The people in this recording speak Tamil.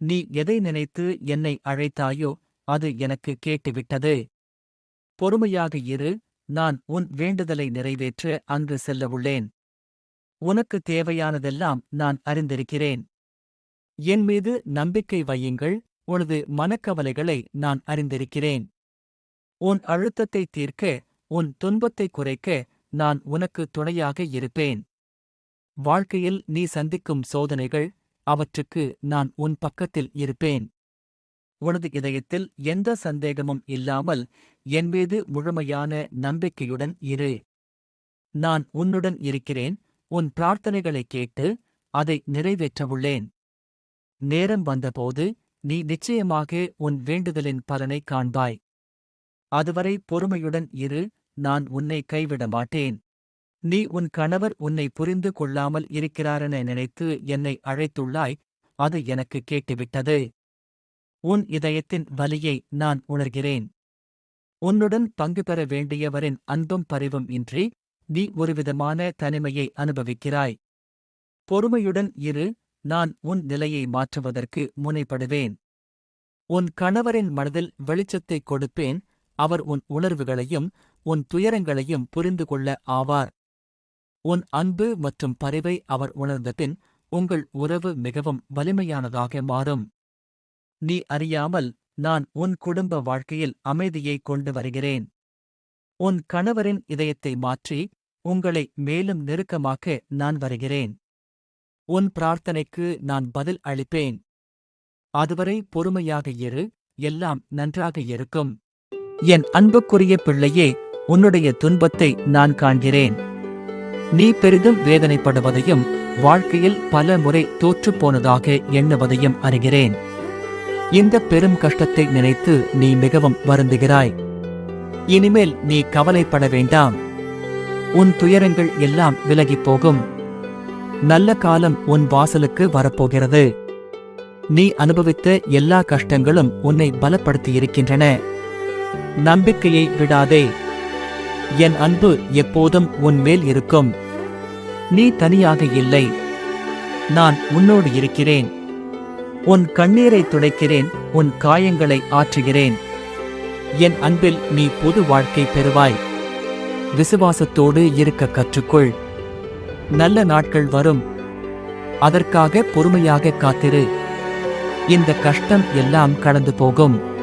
நீ எதை நினைத்து என்னை அழைத்தாயோ அது எனக்கு கேட்டுவிட்டது. பொறுமையாக இரு நான் உன் வேண்டுதலை நிறைவேற்ற அங்கு செல்லவுள்ளேன். உனக்கு தேவையானதெல்லாம் நான் அறிந்திருக்கிறேன். என் மீது நம்பிக்கை வையுங்கள் உனது மனக்கவலைகளை நான் அறிந்திருக்கிறேன். உன் அழுத்தத்தை தீர்க்க உன் துன்பத்தை குறைக்க நான் உனக்கு துணையாக இருப்பேன். வாழ்க்கையில் நீ சந்திக்கும் சோதனைகள் அவற்றுக்கு நான் உன் பக்கத்தில் இருப்பேன். உனது இதயத்தில் எந்த சந்தேகமும் இல்லாமல் என் மீது முழுமையான நம்பிக்கையுடன் இரு. நான் உன்னுடன் இருக்கிறேன். உன் பிரார்த்தனைகளை கேட்டு அதை நிறைவேற்றவுள்ளேன். நேரம் வந்தபோது நீ நிச்சயமாக உன் வேண்டுதலின் பலனை காண்பாய். அதுவரை பொறுமையுடன் இரு. நான் உன்னை கைவிட மாட்டேன். நீ உன் கணவர் உன்னை புரிந்து கொள்ளாமல் இருக்கிறாரென நினைத்து என்னை அழைத்துள்ளாய் அது எனக்கு கேட்டுவிட்டது. உன் இதயத்தின் வலியை நான் உணர்கிறேன். உன்னுடன் பங்கு பெற வேண்டியவரின் அன்பும் பரிவும் இன்றி நீ ஒருவிதமான தனிமையை அனுபவிக்கிறாய். பொறுமையுடன் இரு நான் உன் நிலையை மாற்றுவதற்கு முனைப்படுவேன். உன் கணவரின் மனதில் வெளிச்சத்தை கொடுப்பேன் அவர் உன் உணர்வுகளையும் உன் துயரங்களையும் புரிந்து கொள்ள ஆவார். உன் அன்பு மற்றும் பரிவை அவர் உணர்ந்தபின் உங்கள் உறவு மிகவும் வலிமையானதாக மாறும். நீ அறியாமல் நான் உன் குடும்ப வாழ்க்கையில் அமைதியை கொண்டு வருகிறேன். உன் கணவரின் இதயத்தை மாற்றி உங்களை மேலும் நெருக்கமாக்க நான் வருகிறேன். உன் பிரார்த்தனைக்கு நான் பதில் அளிப்பேன். அதுவரை பொறுமையாக இரு எல்லாம் நன்றாக இருக்கும். என் அன்புக்குரிய பிள்ளையே உன்னுடைய துன்பத்தை நான் காண்கிறேன். நீ பெரிதும் வேதனைப்படுவதையும் வாழ்க்கையில் பல முறை தோற்றுப்போனதாக எண்ணுவதையும் அறிகிறேன். இந்த பெரும் கஷ்டத்தை நினைத்து நீ மிகவும் வருந்துகிறாய். இனிமேல் நீ கவலைப்பட வேண்டாம். உன் துயரங்கள் எல்லாம் விலகிப் போகும். நல்ல காலம் உன் வாசலுக்கு வரப்போகிறது. நீ அனுபவித்த எல்லா கஷ்டங்களும் உன்னை பலப்படுத்தியிருக்கின்றன. நம்பிக்கையை விடாதே. என் அன்பு எப்போதும் உன் மேல் இருக்கும். நீ தனியாக இல்லை. நான் உன்னோடு இருக்கிறேன். உன் கண்ணீரை துடைக்கிறேன். உன் காயங்களை ஆற்றுகிறேன். என் அன்பில் நீ பொது வாழ்க்கை பெறுவாய். விசுவாசத்தோடு இருக்க கற்றுக்கொள். நல்ல நாட்கள் வரும். அதற்காக பொறுமையாக காத்திரு. இந்த கஷ்டம் எல்லாம் கடந்து போகும்.